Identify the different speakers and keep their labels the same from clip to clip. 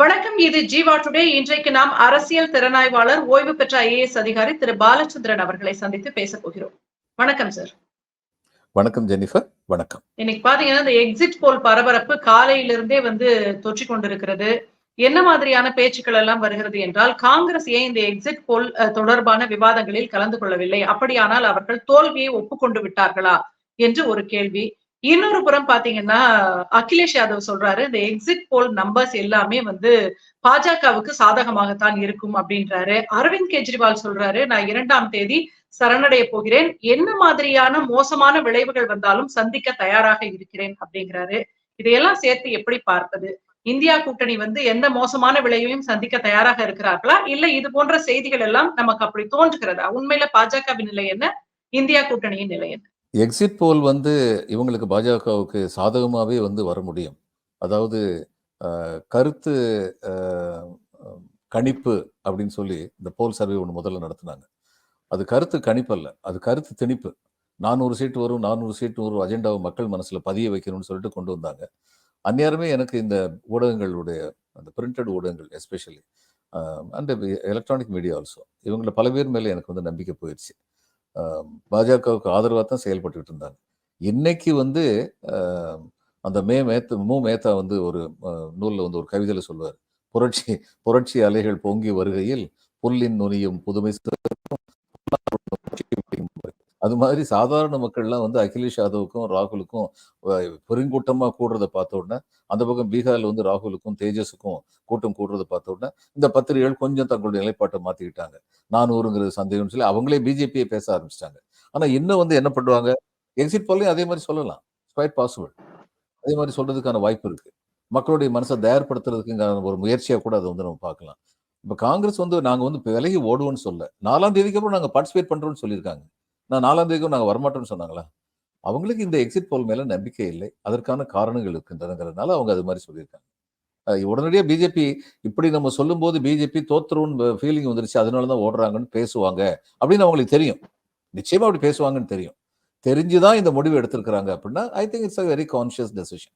Speaker 1: வணக்கம் இது ஜீவா டுடே. இன்றைக்கு நாம் அரசியல் திறனாய்வாளர் ஓய்வு பெற்ற ஐஏஎஸ் அதிகாரி திரு பாலச்சந்திரன் அவர்களை சந்தித்து பேச போகிறோம். வணக்கம் சார்.
Speaker 2: வணக்கம் ஜெனிஃபர். வணக்கம்.
Speaker 1: இன்னைக்கு பாத்தீங்கன்னா இந்த எக்ஸிட் போல் பரபரப்பு காலையிலிருந்தே வந்து தொற்றிக் கொண்டிருக்கிறது. என்ன மாதிரியான பேச்சுக்கள் எல்லாம் வருகிறது என்றால் காங்கிரஸ் ஏன் இந்த எக்ஸிட் போல் தொடர்பான விவாதங்களில் கலந்து கொள்ளவில்லை? அப்படியானால் அவர்கள் தோல்வியை ஒப்புக்கொண்டு விட்டார்களா? என்று ஒரு கேள்வி. இன்னொரு புறம் பாத்தீங்கன்னா அகிலேஷ் யாதவ் சொல்றாரு இந்த எக்ஸிட் போல் நம்பர்ஸ் எல்லாமே வந்து பாஜகவுக்கு சாதகமாகத்தான் இருக்கும் அப்படின்றாரு. அரவிந்த் கெஜ்ரிவால் சொல்றாரு நான் இரண்டாம் தேதி சரணடைய போகிறேன். என்ன மாதிரியான மோசமான விளைவுகள் வந்தாலும் சந்திக்க தயாராக இருக்கிறேன் அப்படிங்கிறாரு. இதையெல்லாம் சேர்த்து எப்படி பார்ப்பது இந்தியா கூட்டணி வந்து எந்த மோசமான விளைவையும் சந்திக்க தயாராக இருக்கிறார்களா? இல்ல இது போன்ற செய்திகள் எல்லாம் நமக்கு அப்படி தோன்றுகிறதா? உண்மையில பாஜகவின் நிலை என்ன? இந்தியா கூட்டணியின் நிலை என்ன?
Speaker 2: எக்ஸிட் போல் வந்து இவங்களுக்கு பாஜகவுக்கு சாதகமாகவே வந்து வர முடியும். அதாவது கருத்து கணிப்பு அப்படின்னு சொல்லி இந்த போல் சர்வே ஒன்று முதல்ல நடத்துனாங்க. அது கருத்து கணிப்பல்ல அது கருத்து திணிப்பு. நானூறு சீட்டு வரும் நானூறு சீட்டு வரும் அஜெண்டாவை மக்கள் மனசில் பதிய வைக்கணும்னு சொல்லிட்டு கொண்டு வந்தாங்க. அந்நேரமே எனக்கு இந்த ஊடகங்களுடைய அந்த பிரிண்டட் ஊடகங்கள் especially and electronic media also இவங்களை பல பேர் மேலே எனக்கு வந்து நம்பிக்கை போயிடுச்சு பாஜகவுக்கு ஆதரவாக தான் செயல்பட்டுக்கிட்டு இருந்தாங்க. இன்னைக்கு வந்து ஆஹ் அந்த மே மேத்த மு மேத்தா வந்து ஒரு நூலில் வந்து ஒரு கவிதையில் சொல்லுவார். புரட்சி புரட்சி அலைகள் பொங்கி வருகையில் புல்லின் நுனியும் புதுமை அது மாதிரி சாதாரண மக்கள்லாம் வந்து அகிலேஷ் யாதவுக்கும் ராகுலுக்கும் பெருங்கூட்டமாக பெருங்கூட்டமா கூடுறத பார்த்த உடனே அந்த பக்கம் பீகார்ல வந்து ராகுலுக்கும் தேஜஸுக்கும் கூட்டம் கூடுறத பார்த்த உடனே இந்த பத்திரிகைகள் கொஞ்சம் தங்களுடைய நிலைப்பாட்டை மாத்திக்கிட்டாங்க. நானூறுங்கிறது சந்தேகம்னு சொல்லி அவங்களே பிஜேபியை பேச ஆரம்பிச்சிட்டாங்க. ஆனா இன்னும் வந்து என்ன பண்ணுவாங்க? எக்ஸிட் போலையும் அதே மாதிரி சொல்லலாம். குவைட் பாசிபிள் அதே மாதிரி சொல்றதுக்கான வாய்ப்பு இருக்கு. மக்களுடைய மனசை தயார்படுத்துறதுக்குங்கான ஒரு முயற்சியா கூட அதை வந்து நம்ம பார்க்கலாம். இப்போ காங்கிரஸ் வந்து நாங்கள் வந்து விலகி ஓடுவோம்னு சொல்ல நாலாம் தேதிக்கு அப்புறம் நாங்கள் பார்ட்டிசிபேட் பண்றோம்னு சொல்லியிருக்காங்க. நான் நாலாம் தேதிக்கும் நாங்கள் வரமாட்டோம்னு சொன்னாங்களா? அவங்களுக்கு இந்த எக்ஸிட் போல் மேல நம்பிக்கை இல்லை. அதற்கான காரணங்கள் இருக்கின்றதுங்கிறதுனால அவங்க அது மாதிரி சொல்லியிருக்காங்க. உடனடியாக பிஜேபி இப்படி நம்ம சொல்லும்போது பிஜேபி தோத்துருன்னு ஃபீலிங் வந்துருச்சு. அதனால தான் ஓடுறாங்கன்னு பேசுவாங்க அப்படின்னு அவங்களுக்கு தெரியும். நிச்சயமா அப்படி பேசுவாங்கன்னு தெரியும். தெரிஞ்சுதான் இந்த முடிவு எடுத்திருக்கிறாங்க அப்படின்னா I think it's a very conscious decision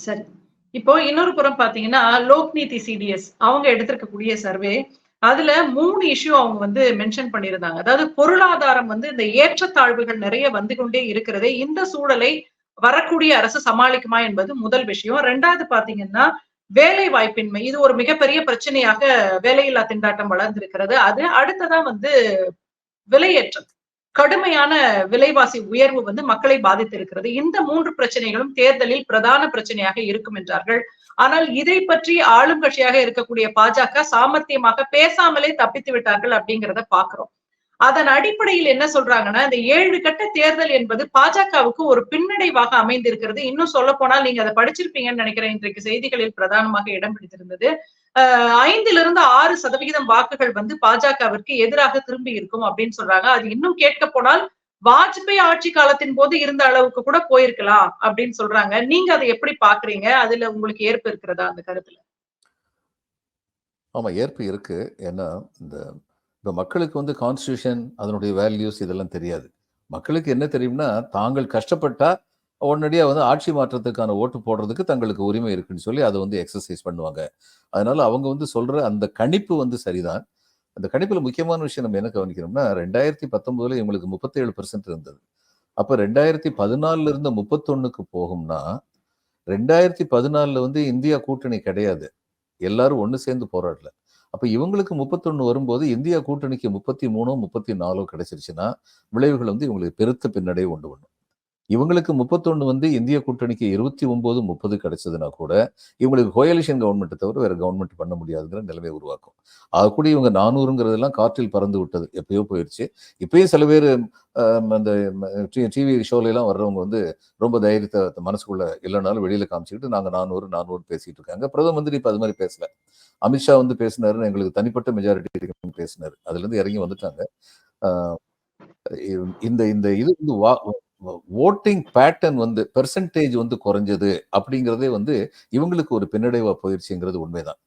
Speaker 1: சரி. இப்போ இன்னொரு புறம் பாத்தீங்கன்னா லோக்நீதி சிடிஎஸ் அவங்க எடுத்திருக்கக்கூடிய சர்வே அதுல மூணு இஷ்யூ அவங்க வந்து மென்ஷன் பண்ணியிருந்தாங்க. அதாவது பொருளாதாரம் வந்து இந்த ஏற்றத்தாழ்வுகள் நிறைய வந்து கொண்டே இருக்கிறதே இந்த சூழலை வரக்கூடிய அரசு சமாளிக்குமா என்பது முதல் விஷயம். ரெண்டாவது பாத்தீங்கன்னா வேலை வாய்ப்பின்மை இது ஒரு மிகப்பெரிய பிரச்சனையாக வேலையில்லா திண்டாட்டம் வளர்ந்திருக்கிறது. அது அடுத்ததா வந்து விலையேற்றம். கடுமையான விலைவாசி உயர்வு வந்து மக்களை பாதித்திருக்கிறது. இந்த மூன்று பிரச்சனைகளும் தேர்தலில் பிரதான பிரச்சனையாக இருக்கும் என்றார்கள். ஆனால் இதை பற்றி ஆளும் கட்சியாக இருக்கக்கூடிய பாஜக சாமர்த்தியமாக பேசாமலே தப்பித்து விட்டார்கள் அப்படிங்கிறத பாக்குறோம் அதன் அடிப்படையில் என்ன சொல்றாங்கன்னா இந்த ஏழு கட்ட தேர்தல் என்பது பாஜகவுக்கு ஒரு பின்னடைவாக அமைந்திருக்கிறது. இன்னும் சொல்ல போனால் நீங்க அதை படிச்சிருப்பீங்கன்னு நினைக்கிறேன். இன்றைக்கு செய்திகளில் பிரதானமாக இடம் பிடித்திருந்தது. அஹ் ஐந்திலிருந்து ஆறு சதவிகிதம் வாக்குகள் வந்து பாஜகவிற்கு எதிராக திரும்பி இருக்கும் அப்படின்னு சொல்றாங்க. அது இன்னும் கேட்க போனால் வாஜ்பாய் ஆட்சி காலத்தின் போது இருந்த அளவுக்கு கூட போயிருக்கலாம் அப்படின்னு சொல்றாங்க. நீங்க அதை எப்படி பாக்குறீங்க? அதுல உங்களுக்கு ஏற்பு இருக்கிறதா அந்த கருத்துல?
Speaker 2: ஆமா ஏற்பு இருக்கு. ஏன்னா இந்த இப்போ மக்களுக்கு வந்து கான்ஸ்டியூஷன் அதனுடைய வேல்யூஸ் இதெல்லாம் தெரியாது. மக்களுக்கு என்ன தெரியும்னா தாங்கள் கஷ்டப்பட்டா உடனடியாக வந்து ஆட்சி மாற்றத்துக்கான ஓட்டு போடுறதுக்கு தங்களுக்கு உரிமை இருக்குன்னு சொல்லி அதை வந்து எக்ஸசைஸ் பண்ணுவாங்க. அதனால அவங்க வந்து சொல்ற அந்த கணிப்பு வந்து சரிதான். அந்த கணிப்புல முக்கியமான விஷயம் நம்ம என்ன கவனிக்கணும்னா ரெண்டாயிரத்தி பத்தொன்பதுல இவங்களுக்கு முப்பத்தேழு பெர்சென்ட் இருந்தது. அப்ப ரெண்டாயிரத்தி பதினாலுல இருந்து முப்பத்தொன்னுக்கு போகும்னா ரெண்டாயிரத்தி பதினாலுல வந்து இந்தியா கூட்டணி கிடையாது. எல்லாரும் ஒண்ணு சேர்ந்து போராடல. அப்ப இவங்களுக்கு முப்பத்தொன்னு வரும்போது இந்தியா கூட்டணிக்கு முப்பத்தி மூணோ முப்பத்தி நாலோ கிடைச்சிருச்சுன்னா விளைவுகள் வந்து இவங்களுக்கு பெருத்த பின்னடைவு உண்டு பண்ணும். இவங்களுக்கு முப்பத்தொன்னு வந்து இந்திய கூட்டணிக்கு இருபத்தி ஒன்பது முப்பது கிடைச்சதுன்னா கூட இவங்களுக்கு கோயலிஷன் கவர்மெண்ட்டை தவிர வேற கவர்மெண்ட் பண்ண முடியாதுங்கிற நிலைமை உருவாக்கும். அது கூட இவங்க நானூறுங்கிறதெல்லாம் காற்றில் பறந்து விட்டது. எப்பயோ போயிடுச்சு இப்பயும் சில பேர் அந்த டிவி ஷோல எல்லாம் வர்றவங்க வந்து ரொம்ப தைரியத்தை மனசுக்குள்ள இல்லைனாலும் வெளியில காமிச்சுக்கிட்டு நாங்க நானூறு நானூறு பேசிட்டு இருக்காங்க. பிரதம மந்திரி இப்போ அது மாதிரி பேசல. அமித்ஷா வந்து பேசினாருன்னு எங்களுக்கு தனிப்பட்ட மெஜாரிட்டி பேசினார். அதுல இருந்து இறங்கி வந்துட்டாங்க. இந்த இந்த இது வந்து வா ஓட்டிங் பேட்டர்ன் வந்து பெர்சன்டேஜ் வந்து குறைஞ்சது அப்படிங்கிறதே வந்து இவங்களுக்கு ஒரு பின்னடைவா போயிடுச்சுங்கிறது உண்மைதான்.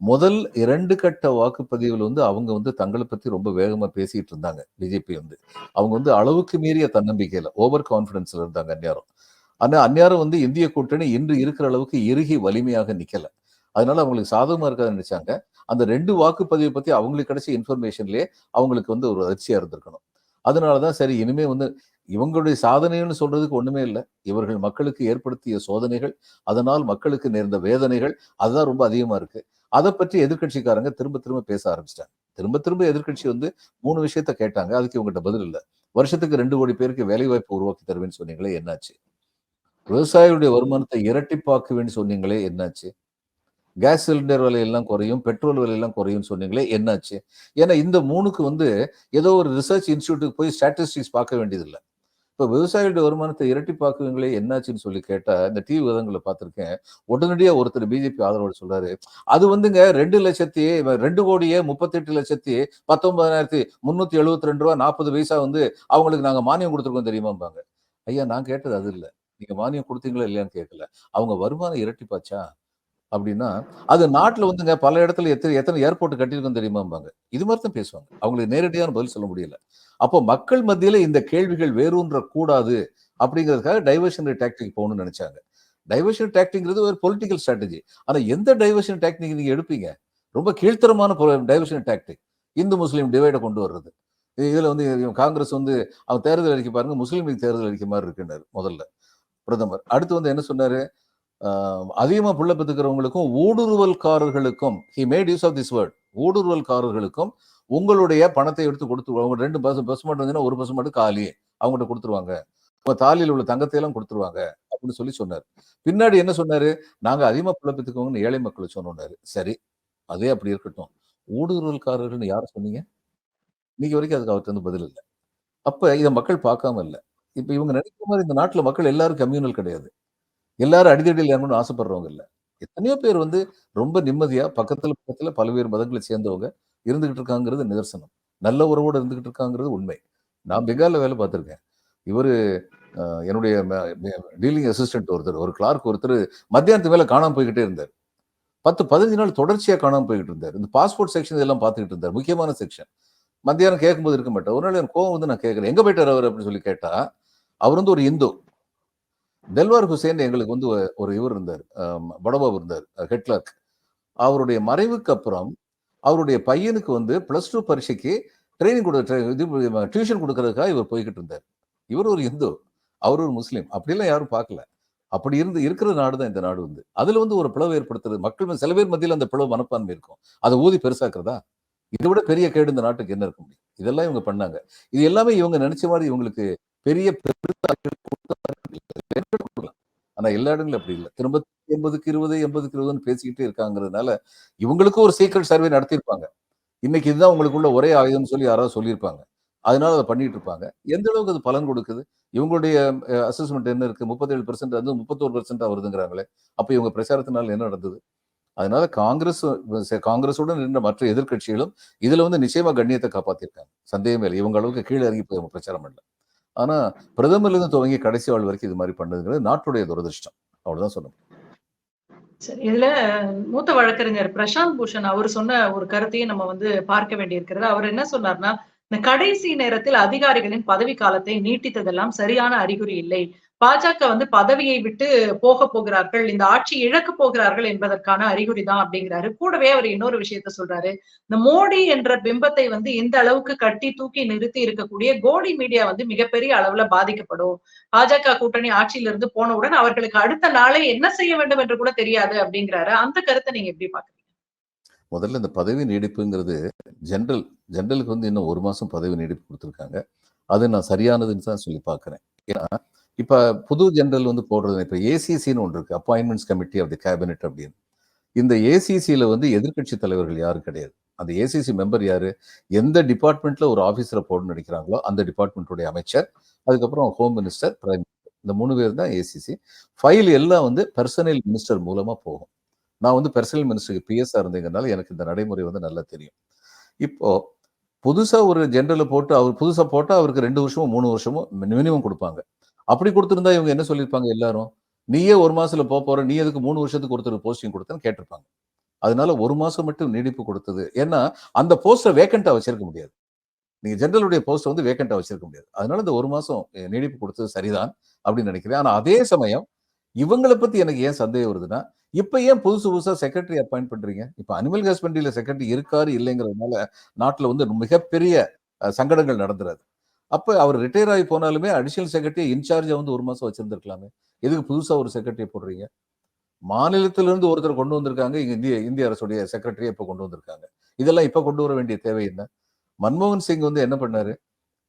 Speaker 2: முதல் இரண்டு கட்ட வாக்குப்பதிவில் வந்து அவங்க வந்து தங்களை பத்தி ரொம்ப வேகமா பேசிட்டு இருந்தாங்க பிஜேபி வந்து. அவங்க வந்து அளவுக்கு மீறிய தன்னம்பிக்கையில ஓவர் கான்பிடன்ஸ்ல இருந்தாங்க அந்நேரம். ஆனா அந்நேரம் வந்து இந்திய கூட்டணி இன்று இருக்கிற அளவுக்கு இறுகி வலிமையாக நிக்கல. அதனால அவங்களுக்கு சாதகமா இருக்காதுன்னு நினைச்சாங்க. அந்த ரெண்டு வாக்குப்பதிவை பத்தி அவங்களுக்கு கிடைச்ச இன்ஃபர்மேஷன்லயே அவங்களுக்கு வந்து ஒரு அதிர்ச்சியா இருந்திருக்கணும். அதனாலதான் சரி இனிமே வந்து இவங்களுடைய சாதனைன்னு சொல்றதுக்கு ஒண்ணுமே இல்லை. இவர்கள் மக்களுக்கு ஏற்படுத்திய சோதனைகள் அதனால் மக்களுக்கு நேர்ந்த வேதனைகள் அதுதான் ரொம்ப அதிகமா இருக்கு. அதை பற்றி எதிர்க்கட்சிக்காரங்க திரும்ப திரும்ப பேச ஆரம்பிச்சிட்டாங்க. திரும்ப திரும்ப எதிர்க்கட்சி வந்து மூணு விஷயத்த கேட்டாங்க. அதுக்கு இவங்ககிட்ட பதில் இல்லை. வருஷத்துக்கு ரெண்டு கோடி பேருக்கு வேலை வாய்ப்பு உருவாக்கி தருவேன்னு சொன்னீங்களே என்னாச்சு? விவசாயிகளுடைய வருமானத்தை இரட்டிப்பாக்குவேன்னு சொன்னீங்களே என்னாச்சு? கேஸ் சிலிண்டர் விலையெல்லாம் குறையும் பெட்ரோல் விலையெல்லாம் குறையும் சொன்னீங்களே என்னாச்சு? ஏன்னா இந்த மூணுக்கு வந்து ஏதோ ஒரு ரிசர்ச் இன்ஸ்டியூட்டுக்கு போய் ஸ்டாட்டிஸ்டிக்ஸ் பார்க்க வேண்டியதில்லை. இப்போ விவசாயிகளுடைய வருமானத்தை இரட்டிப்பாக்குவீங்களே என்னாச்சுன்னு சொல்லி கேட்டா இந்த டிவி விதங்களை பார்த்துருக்கேன். உடனடியாக ஒருத்தர் பிஜேபி ஆதரவோடு சொல்றாரு. அது வந்துங்க ரெண்டு லட்சத்தி ரெண்டு கோடியே முப்பத்தெட்டு லட்சத்தி பத்தொன்பதாயிரத்தி முன்னூத்தி எழுபத்தி ரெண்டு ரூபா நாற்பது பைசா வந்து அவங்களுக்கு நாங்கள் மானியம் கொடுத்துருக்கோம் தெரியுமாம்பாங்க. ஐயா நான் கேட்டது அது இல்லை. நீங்க மானியம் கொடுத்தீங்களா இல்லையான்னு கேட்கல அவங்க வருமானம் இரட்டிப்பாச்சா? அப்படின்னா அது நாட்டில் வந்துங்க பல இடத்துல எத்தனை எத்தனை ஏர்போர்ட் கட்டியிருக்கோம் தெரியுமாம்பாங்க. இது மாதிரி தான் பேசுவாங்க. அவங்களுக்கு நேரடியான பதில் சொல்ல முடியல. அப்போ மக்கள் மத்தியில் இந்த கேள்விகள் வேறுன்ற கூடாது அப்படிங்கிறதுக்காக டைவர்ஷனரி டாக்டிக் போகணும்னு நினைச்சாங்க. டைவர்ஷன் டாக்டிங்கிறது ஒரு பொலிட்டிக்கல் ஸ்ட்ராட்டஜி ஆனால் எந்த டைவர்ஷன் டாக்டிக் நீங்கள் எடுப்பீங்க? ரொம்ப கீழ்த்தரமான டைவர்ஷன் டாக்டிக் இந்து முஸ்லீம் டிவைடை கொண்டு வர்றது. இதில் வந்து காங்கிரஸ் வந்து அவங்க தேர்தல் அறிக்கை பாருங்க முஸ்லீம் லீக் தேர்தல் அறிக்கை மாதிரி இருக்குன்னாரு முதல்ல. பிரதமர். அடுத்து வந்து என்ன சொன்னார்? ஆஹ் அதிகமா புள்ள பெற்றுக்கிறவங்களுக்கும் ஊடுருவல்காரர்களுக்கும் he made use of this word ஊடுருவல்காரர்களுக்கும் உங்களுடைய பணத்தை எடுத்து கொடுத்து அவங்க ரெண்டு பஸ் பஸ் மட்டும் இருந்ததுன்னா ஒரு பஸ் மட்டும் காலி அவங்ககிட்ட கொடுத்துருவாங்க. உங்க தாலியில் உள்ள தங்கத்தை எல்லாம் கொடுத்துருவாங்க அப்படின்னு சொல்லி சொன்னார். பின்னாடி என்ன சொன்னாரு? நாங்க அதிகமா புள்ள பெற்றுக்கோங்கன்னு ஏழை மக்களை சொன்னாரு சரி அதே அப்படி இருக்கட்டும். ஊடுருவல்காரர்கள்னு யார சொன்னீங்க? இன்னைக்கு வரைக்கும் அதுக்கு அவர்கிட்ட வந்து பதில் இல்லை. அப்ப இதை மக்கள் பார்க்காம இல்லை. இப்ப இவங்க நினைக்கிற மாதிரி இந்த நாட்டுல மக்கள் எல்லாரும் கம்யூனல் கிடையாது. எல்லாரும் அடிதடியில் இறங்கணும்னு ஆசைப்படுறவங்க இல்லை. எத்தனையோ பேர் வந்து ரொம்ப நிம்மதியாக பக்கத்தில் பக்கத்தில் பல்வேறு மதங்களை சேர்ந்தவங்க இருந்துகிட்டு இருக்காங்கிறது நிதர்சனம். நல்ல உறவோடு இருந்துகிட்டு இருக்காங்கிறது உண்மை. நான் பெங்காலில் வேலை பார்த்துருக்கேன். இவர் என்னுடைய டீலிங் அசிஸ்டன்ட் ஒருத்தர் ஒரு கிளார்க் ஒருத்தர் மத்தியானத்து வேலை காணாமல் போய்கிட்டே இருந்தார். பத்து பதினஞ்சு நாள் தொடர்ச்சியாக காணாமல் போய்கிட்டு இருந்தார். இந்த பாஸ்போர்ட் செக்ஷன் இதெல்லாம் பார்த்துக்கிட்டு இருந்தார். முக்கியமான செக்ஷன். மத்தியானம் கேட்கும்போது இருக்க மாட்டேன் ஒரு நாள் எனக்கு கோவம் வந்து நான் கேட்குறேன் எங்கே போயிட்டார் அவர் அப்படின்னு சொல்லி கேட்டால் அவர் வந்து ஒரு இந்து. தெல்வார் ஹுசேன் எங்களுக்கு வந்து ஒரு இவர் இருந்தார். ஆம், படபாபு இருந்தார் ஹெட் அவருடைய மறைவுக்கு அப்புறம் அவருடைய பையனுக்கு வந்து பிளஸ் டூ பரீட்சைக்கு ட்ரைனிங் கொடு இது டியூஷன் கொடுக்கறதுக்காக இவர் போய்கிட்டு இருந்தார். இவர் ஒரு இந்து அவர் ஒரு முஸ்லீம். அப்படிலாம் யாரும் பார்க்கல. அப்படி இருந்து இருக்கிற நாடு தான் இந்த நாடு வந்து. அதுல வந்து ஒரு பிளவு ஏற்படுத்துறது மக்கள் சில பேர் மத்தியில் அந்த பிளவு மனப்பான்மை இருக்கும். அதை ஊதி பெருசாக்குறதா? இதை விட பெரிய கேடு இந்த நாட்டுக்கு என்ன இருக்க முடியும்? இதெல்லாம் இவங்க பண்ணாங்க. இது எல்லாமே இவங்க நினைச்ச மாதிரி இவங்களுக்கு பெரிய ஆனா எல்லா இடங்களும் அப்படி இல்லை. திரும்ப எண்பதுக்கு இருபது எண்பதுக்கு இருபதுன்னு பேசிக்கிட்டே இருக்காங்கிறதுனால இவங்களுக்கும் ஒரு சீக்கிரம் சர்வே நடத்தியிருப்பாங்க. இன்னைக்கு இதுதான் உங்களுக்குள்ள ஒரே ஆயுதம்னு சொல்லி யாராவது சொல்லியிருப்பாங்க. அதனால அதை பண்ணிட்டு இருப்பாங்க. எந்த அளவுக்கு அது பலன் கொடுக்குது? இவங்களுடைய அசஸ்மெண்ட் என்ன இருக்கு? முப்பத்தேழு பெர்சென்ட் வந்து முப்பத்தோரு பெர்சென்டா வருதுங்கிறாங்களே. அப்ப இவங்க பிரச்சாரத்தினால என்ன நடந்தது? அதனால காங்கிரஸ் காங்கிரஸுடன் நின்ற மற்ற எதிர்க்கட்சிகளும் இதுல வந்து நிச்சயமா கண்ணியத்தை காப்பாத்திருக்காங்க. சந்தேகமே இல்லை. இவங்க அளவுக்கு கீழே இறங்கி போய் பிரச்சாரம் பண்ணல. ஆனா பிரதமர்லேருந்து துவங்கி கடைசி ஆள் வரைக்கும் இது மாதிரி பண்ணதுங்கிறது நாட்டுடைய துரதிருஷ்டம். அவ்வளவுதான் சொல்லணும்.
Speaker 1: சரி இதுல மூத்த வழக்கறிஞர் பிரசாந்த் பூஷன் அவர் சொன்ன ஒரு கருத்தையும் நம்ம வந்து பார்க்க வேண்டியிருக்கிறது. அவர் என்ன சொன்னார்னா இந்த கடைசி நேரத்தில் அதிகாரிகளின் பதவி காலத்தை நீட்டித்ததெல்லாம் சரியான அறிகுறி இல்லை. பாஜக வந்து பதவியை விட்டு போக போகிறார்கள் இந்த ஆட்சி இழக்க போகிறார்கள் என்பதற்கான அறிகுறி தான் அப்படிங்கிறாரு. கூடவே அவர் இன்னொரு விஷயத்த சொல்றாரு. இந்த மோடி என்ற பிம்பத்தை வந்து இந்த அளவுக்கு கட்டி தூக்கி நிறுத்தி இருக்கக்கூடிய கோடி மீடியா வந்து மிகப்பெரிய அளவுல பாதிக்கப்படும். பாஜக கூட்டணி ஆட்சியில இருந்து போனவுடன் அவர்களுக்கு அடுத்த நாளே என்ன செய்ய வேண்டும் என்று கூட தெரியாது அப்படிங்கிறாரு. அந்த கருத்தை நீங்க எப்படி பாக்குறீங்க
Speaker 2: முதல்ல இந்த பதவி நீடிப்புங்கிறது ஜென்ரல் ஜென்ரலுக்கு வந்து இன்னும் ஒரு மாசம் பதவி நீடிப்பு கொடுத்துருக்காங்க. அது நான் சரியானதுன்னு தான் சொல்லி பாக்குறேன் ஏன்னா இப்போ புது ஜென்ரல் வந்து போடுறது இப்போ ஏசிசின்னு ஒன்று இருக்கு. Appointments committee of the cabinet அப்படின்னு. இந்த ஏசிசியில் வந்து எதிர்க்கட்சி தலைவர்கள் யாரும் கிடையாது. அந்த ஏசிசி மெம்பர் யாரு? எந்த டிபார்ட்மெண்ட்ல ஒரு ஆஃபீஸரை போடணும்னு நினைக்கிறாங்களோ அந்த டிபார்ட்மெண்ட்டுடைய அமைச்சர் அதுக்கப்புறம் ஹோம் மினிஸ்டர் பிரைம் மினிஸ்டர் இந்த மூணு பேர் தான் ஏசிசி ஃபைல் எல்லாம் வந்து பர்சனல் மினிஸ்டர் மூலமாக போகும். நான் வந்து பர்சனல் மினிஸ்டருக்கு பிஎஸ்ஆ இருந்தீங்கனால எனக்கு இந்த நடைமுறை வந்து நல்லா தெரியும். இப்போ புதுசாக ஒரு ஜென்ரலை போட்டு அவர் புதுசாக போட்டால் அவருக்கு ரெண்டு வருஷமும் மூணு வருஷமும் மினிமம் கொடுப்பாங்க. அப்படி கொடுத்திருந்தா இவங்க என்ன சொல்லியிருப்பாங்க எல்லாரும்? நீயே ஒரு மாசத்துல போக போற நீ எதுக்கு மூணு வருஷத்துக்கு ஒருத்தர் போஸ்டிங் கொடுத்தேன்னு கேட்டிருப்பாங்க. அதனால ஒரு மாசம் மட்டும் நீடிப்பு கொடுத்தது. ஏன்னா அந்த போஸ்டை வேக்கண்டா வச்சிருக்க முடியாது. நீங்க ஜென்ரலுடைய போஸ்ட் வந்து வேக்கண்டா வச்சிருக்க முடியாது. அதனால இந்த ஒரு மாசம் நீடிப்பு கொடுத்தது சரிதான் அப்படின்னு நினைக்கிறேன். ஆனா அதே சமயம் இவங்களை பத்தி எனக்கு ஏன் சந்தேகம் வருதுன்னா இப்ப ஏன் புதுசு புதுசா செக்ரட்டரி அப்பாயிண்ட் பண்றீங்க? இப்ப அனிமல் ஹஸ்பண்டரியில செக்ரட்டரி இருக்காரு இல்லைங்கிறதுனால நாட்டுல வந்து மிகப்பெரிய சங்கடங்கள் நடந்துறது அப்ப அவர் ரிட்டையர் ஆகி போனாலுமே அடிஷனல் செக்ரட்டரி இன்சார்ஜை வந்து ஒரு மாசம் வச்சுருந்துருக்கலாமே. எதுக்கு புதுசா ஒரு செக்ரட்டரி போடுறீங்க? மாநிலத்திலிருந்து ஒருத்தர் கொண்டு வந்திருக்காங்க இங்க இந்திய இந்திய அரசுடைய செக்ரட்டரியை இப்போ கொண்டு வந்திருக்காங்க. இதெல்லாம் இப்ப கொண்டு வர வேண்டிய தேவை என்ன? மன்மோகன் சிங் வந்து என்ன பண்ணாரு?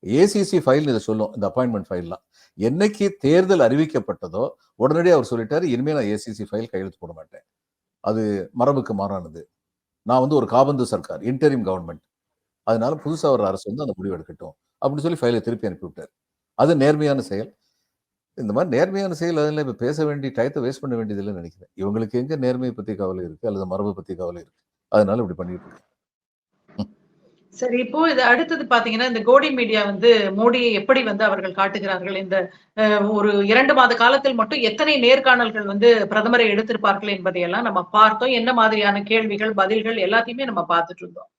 Speaker 2: ஏசிசி ஃபைல் இதை சொல்லும் இந்த அப்பாயின்மெண்ட் ஃபைல்லாம் என்னைக்கு தேர்தல் அறிவிக்கப்பட்டதோ உடனடியாக அவர் சொல்லிட்டாரு இனிமேல் நான் ஏசிசி ஃபைல் கையெழுத்து போட மாட்டேன். அது மரபுக்கு மாறானது. நான் வந்து ஒரு காபந்து சர்க்கார் இன்டரிம் கவர்மெண்ட் அதனால புதுசா வர அரசு வந்து அந்த முடிவு எடுக்கட்டும். அப்படின்னு சொல்லி ஃபைலை திருப்பி அனுப்பிவிட்டார். அது நேர்மையான செயல். இந்த மாதிரி நேர்மையான செயல் அதில் இப்போ பேச வேண்டிய டயத்தை வேஸ்ட் பண்ண வேண்டியதில்லைன்னு நினைக்கிறேன். இவங்களுக்கு எங்க நேர்மையை பத்தி கவலை இருக்கு? அல்லது மரபை பத்தி கவலை இருக்கு? அதனால இப்படி பண்ணிட்டு இருக்கு
Speaker 1: சரி இப்போ இது அடுத்தது பாத்தீங்கன்னா இந்த கோடி மீடியா வந்து மோடியை எப்படி வந்து அவர்கள் காட்டுகிறார்கள்? இந்த ஒரு இரண்டு மாத காலத்தில் மட்டும் எத்தனை நேர்காணல்கள் வந்து பிரதமரை எடுத்திருப்பார்கள் என்பதையெல்லாம் நம்ம பார்த்தோம். என்ன மாதிரியான கேள்விகள் பதில்கள் எல்லாத்தையுமே நம்ம பார்த்துட்டு இருந்தோம்.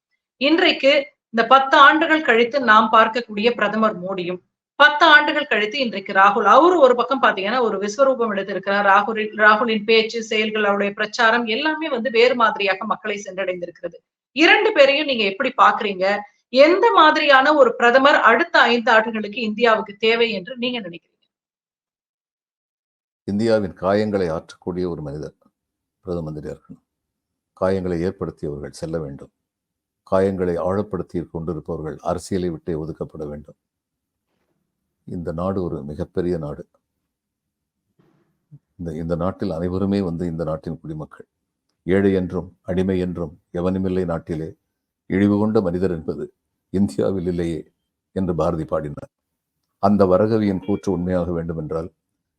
Speaker 1: இன்றைக்கு இந்த பத்து ஆண்டுகள் கழித்து நாம் பார்க்கக்கூடிய பிரதமர் மோடியும் பத்து ஆண்டுகள் கழித்து இன்றைக்கு ராகுல் அவரு ஒரு பக்கம் பாத்தீங்கன்னா ஒரு விஸ்வரூபம் எடுத்திருக்கிறார். ராகுல் ராகுலின் பேச்சு செயல்கள் அவருடைய பிரச்சாரம் எல்லாமே வந்து வேறு மாதிரியாக மக்களை சென்றடைந்திருக்கிறது. இரண்டு பேரையும் நீங்க எப்படி பாக்குறீங்க எந்த மாதிரியான ஒரு பிரதமர் அடுத்த ஐந்து ஆண்டுகளுக்கு இந்தியாவுக்கு தேவை என்று நீங்க நினைக்கிறீங்க?
Speaker 2: இந்தியாவின் காயங்களை ஆற்றக்கூடிய ஒரு மனிதர் பிரதம இருக்கணும். காயங்களை ஏற்படுத்தியவர்கள் செல்ல வேண்டும். காயங்களை ஆழப்படுத்தி கொண்டிருப்பவர்கள் அரசியலை விட்டே ஒதுக்கப்பட வேண்டும். இந்த நாடு ஒரு மிகப்பெரிய நாடு. இந்த இந்த நாட்டில் அனைவருமே வந்து இந்த நாட்டின் குடிமக்கள். ஏழை என்றும் அடிமை என்றும் எவனுமில்லை நாட்டிலே. இழிவு கொண்ட மனிதர் என்பது இந்தியாவில் இல்லையே என்று பாரதி பாடினார். அந்த வரகவியின் கூற்று உண்மையாக வேண்டுமென்றால்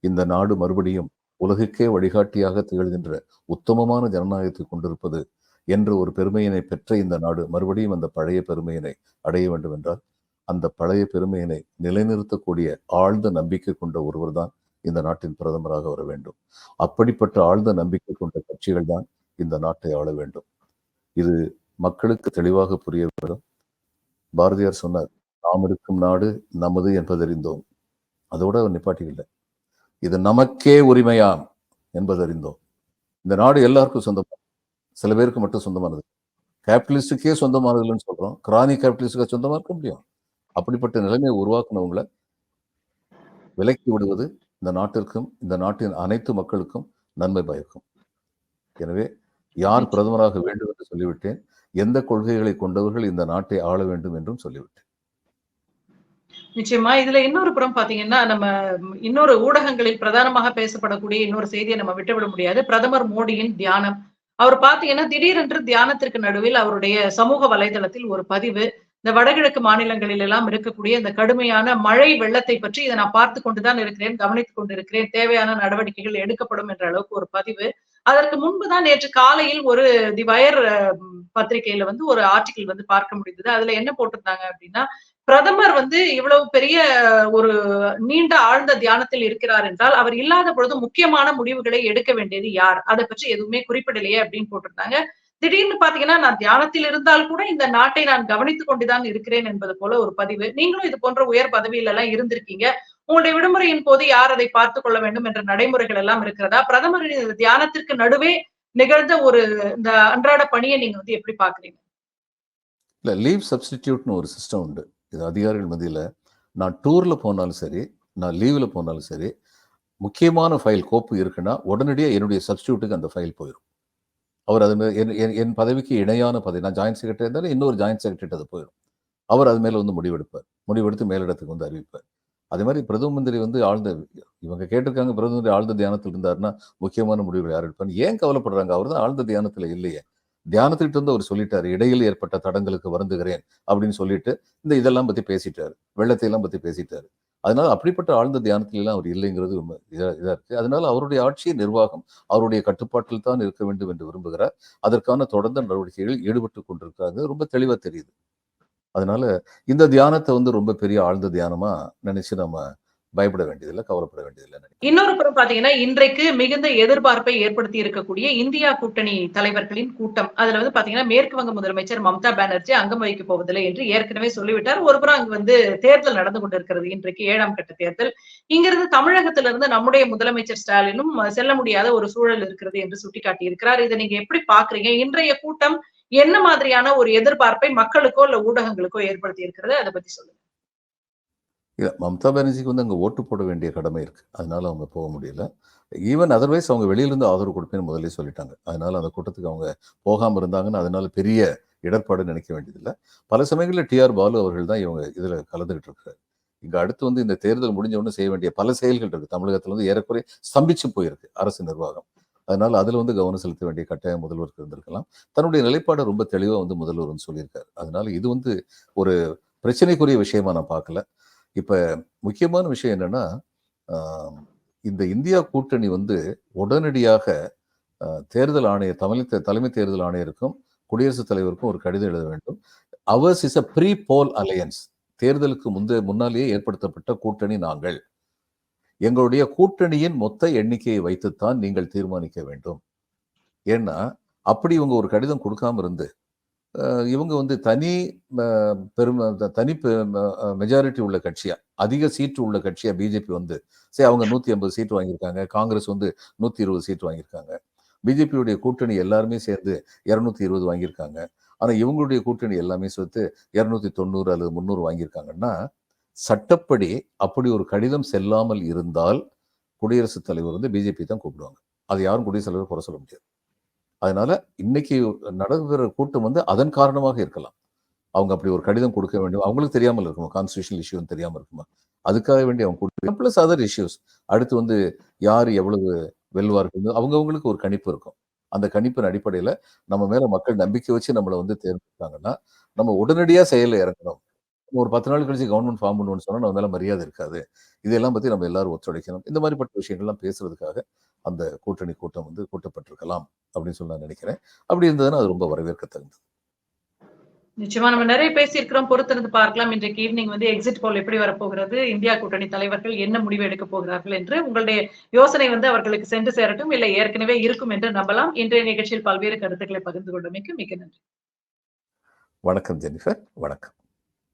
Speaker 2: இந்த நாடு மறுபடியும் உலகுக்கே வழிகாட்டியாக திகழ்கின்ற உத்தமமான ஜனநாயகத்தை கொண்டிருப்பது என்ற ஒரு பெருமையினை பெற்ற இந்த நாடு மறுபடியும் அந்த பழைய பெருமையினை அடைய வேண்டும் என்றால் அந்த பழைய பெருமையினை நிலைநிறுத்தக்கூடிய ஆழ்ந்த நம்பிக்கை கொண்ட ஒருவர்தான் இந்த நாட்டின் பிரதமராக வர வேண்டும். அப்படிப்பட்ட ஆழ்ந்த நம்பிக்கை கொண்ட கட்சிகள் தான் இந்த நாட்டை ஆள வேண்டும். இது மக்களுக்கு தெளிவாக புரிய வேண்டும். பாரதியார் சொன்னார் நாம் இருக்கும் நாடு நமது என்பதறிந்தோம். அதோட அவர் நிப்பாட்டிக்கல. இது நமக்கே உரிமையாம் என்பதறிந்தோம். இந்த நாடு எல்லாருக்கும் சொந்தமாக சில பேருக்கு மட்டும் சொந்தமானது. கேபிட்டலிஸ்டுக்கே சொந்தமானதுன்னு சொல்றோம். கிரானி கேபிட்டலிஸ்டுக்கு சொந்தமா இருக்க முடியும். அப்படிப்பட்ட நிலைமையை உருவாக்குனவங்களை விலக்கி விடுவது இந்த நாட்டிற்கும் இந்த நாட்டின் அனைத்து மக்களுக்கும் நன்மை பயக்கும். எனவே யார் பிரதமராக வேண்டும் என்று சொல்லிவிட்டேன். எந்த கொள்கைகளை கொண்டவர்கள் இந்த நாட்டை ஆள வேண்டும் என்றும் சொல்லிவிட்டேன்.
Speaker 1: நிச்சயமா. இதுல இன்னொரு புறம் பாத்தீங்கன்னா நம்ம இன்னொரு ஊடகங்களில் பிரதானமாக பேசப்படக்கூடிய இன்னொரு செய்தியை நம்ம விட்டுவிட முடியாது. பிரதமர் மோடியின் தியானம். அவர் பார்த்தீங்கன்னா திடீரென்று தியானத்திற்கு நடுவில் அவருடைய சமூக வலைதளத்தில் ஒரு பதிவு இந்த வடகிழக்கு மாநிலங்களில் எல்லாம் இருக்கக்கூடிய இந்த கடுமையான மழை வெள்ளத்தை பற்றி இதை நான் பார்த்து கொண்டுதான் இருக்கிறேன் கவனித்துக் கொண்டிருக்கிறேன் தேவையான நடவடிக்கைகள் எடுக்கப்படும் என்ற அளவுக்கு ஒரு பதிவு. அதற்கு முன்புதான் நேற்று காலையில் ஒரு தி வயர் பத்திரிகையில வந்து ஒரு ஆர்டிகிள் வந்து பார்க்க முடிந்தது. அதுல என்ன போட்டிருந்தாங்க அப்படின்னா பிரதமர் வந்து இவ்வளவு பெரிய ஒரு நீண்ட ஆழ்ந்த தியானத்தில் இருக்கிறார் என்றால் அவர் இல்லாத பொழுது முக்கியமான முடிவுகளை எடுக்க வேண்டியது யார்? அதை பற்றி எதுவுமே குறிப்பிடலையே அப்படின்னு போட்டிருந்தாங்க. திடீர்னு பாத்தீங்கன்னா நான் தியானத்தில் இருந்தால் கூட இந்த நாட்டை நான் கவனித்துக் கொண்டுதான் இருக்கிறேன் என்பது போல ஒரு பதிவு. நீங்களும் இது போன்ற உயர் பதவியில எல்லாம் இருந்திருக்கீங்க. உங்களுடைய விடுமுறையின் போது யார் அதை பார்த்துக் கொள்ள வேண்டும் என்ற நடைமுறைகள் எல்லாம் இருக்கிறதா? பிரதமரின் தியானத்திற்கு நடுவே நிகழ்ந்த ஒரு இந்த அன்றாட பணியை நீங்க வந்து எப்படி பாக்குறீங்க
Speaker 2: இல்ல லீவ் சப்ஸ்டிடியூட்னு ஒரு சிஸ்டம் உண்டு. இது அதிகாரிகள் மத்தியில் நான் டூரில் போனாலும் சரி நான் லீவில் போனாலும் சரி முக்கியமான ஃபைல் கோப்பு இருக்குன்னா உடனடியாக என்னுடைய சப்ஸ்டியூட்டுக்கு அந்த ஃபைல் போயிடும் அவர் அது என் என்- என் பதவிக்கு இணையான பதவி நான் ஜாயின்ட் செக்ரட்டரி இருந்தாலும் இன்னொரு ஜாயின்ட் செக்ரட்டரி அது போயிடும் அவர் அது மேலே வந்து முடிவெடுப்பார். முடிவெடுத்து மேலிடத்துக்கு வந்து அறிவிப்பார். அதே மாதிரி பிரதம மந்திரி வந்து ஆழ்ந்த இவங்க கேட்டிருக்காங்க பிரதம மந்திரி ஆழ்ந்த தியானத்தில் இருந்தாருன்னா முக்கியமான முடிவுகள் யார் எடுப்பார் ஏன் கவலைப்படுறாங்க? அவர் தான் ஆழ்ந்த தியானத்தில் இல்லையே. தியானத்திட்டு வந்து அவர் சொல்லிட்டாரு இடையில் ஏற்பட்ட தடங்களுக்கு வருந்துகிறேன் அப்படின்னு சொல்லிட்டு இந்த இதெல்லாம் பத்தி பேசிட்டாரு வெள்ளத்தை எல்லாம் பத்தி பேசிட்டாரு. அதனால அப்படிப்பட்ட ஆழ்ந்த தியானத்துல எல்லாம் அவர் இல்லைங்கிறது உண்மை இதா இதா இருக்கு. அதனால அவருடைய ஆட்சி நிர்வாகம் அவருடைய கட்டுப்பாட்டில் தான் இருக்க வேண்டும் என்று விரும்புகிறார். அதற்கான தொடர்ந்த நடவடிக்கைகளில் ஈடுபட்டு கொண்டிருக்காங்க ரொம்ப தெளிவா தெரியுது. அதனால இந்த தியானத்தை வந்து ரொம்ப பெரிய ஆழ்ந்த தியானமா நினைச்சு நம்ம பயப்பட வேண்டியதில்லை கவலைப்பட வேண்டியதில்லை
Speaker 1: இன்னொரு புறம் பாத்தீங்கன்னா இன்றைக்கு மிகுந்த எதிர்பார்ப்பை ஏற்படுத்தி இருக்கக்கூடிய இந்தியா கூட்டணி தலைவர்களின் கூட்டம். அதுல வந்து பாத்தீங்கன்னா மேற்கு வங்க முதலமைச்சர் மம்தா பானர்ஜி அங்கம் வகிக்க போவதில்லை என்று ஏற்கனவே சொல்லிவிட்டார். ஒரு புறம் அங்கு வந்து தேர்தல் நடந்து கொண்டிருக்கிறது இன்றைக்கு ஏழாம் கட்ட தேர்தல். இங்கிருந்து தமிழகத்திலிருந்து நம்முடைய முதலமைச்சர் ஸ்டாலினும் செல்ல முடியாத ஒரு சூழல் இருக்கிறது என்று சுட்டிக்காட்டி இருக்கிறார் இதை நீங்க எப்படி பாக்குறீங்க இன்றைய கூட்டம் என்ன மாதிரியான ஒரு எதிர்பார்ப்பை மக்களுக்கோ இல்ல ஊடகங்களுக்கோ ஏற்படுத்தி இருக்கிறது அதை பத்தி சொல்லுங்க.
Speaker 2: இல்லை மம்தா பானர்ஜிக்கு வந்து அங்கே ஓட்டு போட வேண்டிய கடமை இருக்கு. அதனால அவங்க போக முடியல. ஈவன் அதர்வைஸ் அவங்க வெளியிலேருந்து ஆதரவு கொடுப்பேன்னு முதலே சொல்லிட்டாங்க. அதனால அந்த கூட்டத்துக்கு அவங்க போகாமல் இருந்தாங்கன்னு அதனால பெரிய இடர்பாடு நினைக்க வேண்டியதில்லை. பல சமயங்களில் டிஆர் பாலு அவர்கள் தான் இவங்க இதில் கலந்துகிட்டு இருக்காரு. இங்க அடுத்து வந்து இந்த தேர்தல் முடிஞ்ச உடனே செய்ய வேண்டிய பல செயல்கள் இருக்கு. தமிழகத்துல வந்து ஏறக்குறைய ஸ்தம்பிச்சு போயிருக்கு அரசு நிர்வாகம். அதனால அதுல வந்து கவனம் செலுத்த வேண்டிய கட்டாயம் முதல்வருக்கு இருந்திருக்கலாம். தன்னுடைய நிலைப்பாடை ரொம்ப தெளிவா வந்து முதல்வர் வந்து சொல்லியிருக்காரு. அதனால இது வந்து ஒரு பிரச்சனைக்குரிய விஷயமா நான் பார்க்கல. இப்ப முக்கியமான விஷயம் என்னன்னா இந்த இந்தியா கூட்டணி வந்து உடனடியாக தேர்தல் ஆணைய தமிழ் தலைமை தேர்தல் ஆணையருக்கும் குடியரசுத் தலைவருக்கும் ஒரு கடிதம் எழுத வேண்டும். Ours is a pre poll alliance தேர்தலுக்கு முந்தைய முன்னாலேயே ஏற்படுத்தப்பட்ட கூட்டணி நாங்கள். எங்களுடைய கூட்டணியின் மொத்த எண்ணிக்கையை வைத்துத்தான் நீங்கள் தீர்மானிக்க வேண்டும். ஏன்னா அப்படி இவங்க ஒரு கடிதம் கொடுக்காம இருந்து இவங்க வந்து தனி பெருமை தனி மெஜாரிட்டி உள்ள கட்சியா அதிக சீட்டு உள்ள கட்சியா பிஜேபி வந்து சரி அவங்க நூத்தி ஐம்பது சீட்டு வாங்கியிருக்காங்க காங்கிரஸ் வந்து நூத்தி இருபது சீட்டு வாங்கியிருக்காங்க. பிஜேபியுடைய கூட்டணி எல்லாருமே சேர்ந்து இருநூத்தி இருபது வாங்கியிருக்காங்க. ஆனா இவங்களுடைய கூட்டணி எல்லாமே சேர்த்து இருநூத்தி தொண்ணூறு அல்லது முந்நூறு வாங்கியிருக்காங்கன்னா சட்டப்படி அப்படி ஒரு கடிதம் செல்லாமல் இருந்தால் குடியரசுத் தலைவர் வந்து பிஜேபி தான் கூப்பிடுவாங்க. அது யாரும் குடியரசுத் தலைவர் குறை சொல்ல முடியாது. அதனால இன்னைக்கு நடக்கிற கூட்டம் வந்து அதன் காரணமாக இருக்கலாம். அவங்க அப்படி ஒரு கடிதம் கொடுக்க வேண்டும்? அவங்களுக்கு தெரியாமல் இருக்குமா? கான்ஸ்டியூஷனல் இஷ்யூன்னு தெரியாமல் இருக்குமா? அதுக்காக வேண்டி அவங்க கொடுக்க ப்ளஸ் அதர் இஷ்யூஸ் அடுத்து வந்து யார் எவ்வளவு வெல்வார்கள் அவங்கவுங்களுக்கு ஒரு கணிப்பு இருக்கும். அந்த கணிப்பின் அடிப்படையில நம்ம மேல மக்கள் நம்பிக்கை வச்சு நம்மளை வந்து தேர்ந்தெடுத்தாங்கன்னா நம்ம உடனடியாக செயலில் இறங்கணும். ஒரு பத்து நாள் கழிச்சு கவர்மெண்ட் ஃபார்ம் பண்ணுவோம்னு சொன்னா நம்ம மேல மரியாதை இருக்காது. இதெல்லாம் பத்தி நம்ம எல்லாரும் ஒத்துழைக்கணும். இந்த மாதிரிப்பட்ட விஷயங்கள்லாம் பேசுறதுக்காக அந்த கூட்டணி கூட்டம் வந்து கூட்டப்பட்டிருக்கலாம் அப்படின்னு சொல்லி நான் நினைக்கிறேன். அப்படி இருந்ததுன்னா அது ரொம்ப வரவேற்கத்தகுந்தது
Speaker 1: நிச்சயமா நம்ம நிறைய பேசியிருக்கிறோம். பொறுத்திருந்து பார்க்கலாம். இன்றைக்கு ஈவினிங் வந்து எக்ஸிட் போல் எப்படி வரப்போகிறது? இந்தியா கூட்டணி தலைவர்கள் என்ன முடிவு எடுக்க போகிறார்கள் என்று உங்களுடைய யோசனை வந்து அவர்களுக்கு சென்று சேரட்டும். இல்லை ஏற்கனவே இருக்கும் என்று நம்பலாம். இன்றைய நிகழ்ச்சியில் பல்வேறு கருத்துக்களை பகிர்ந்து கொண்டமைக்கு மிக நன்றி.
Speaker 2: வணக்கம் ஜெனிஃபர். வணக்கம்.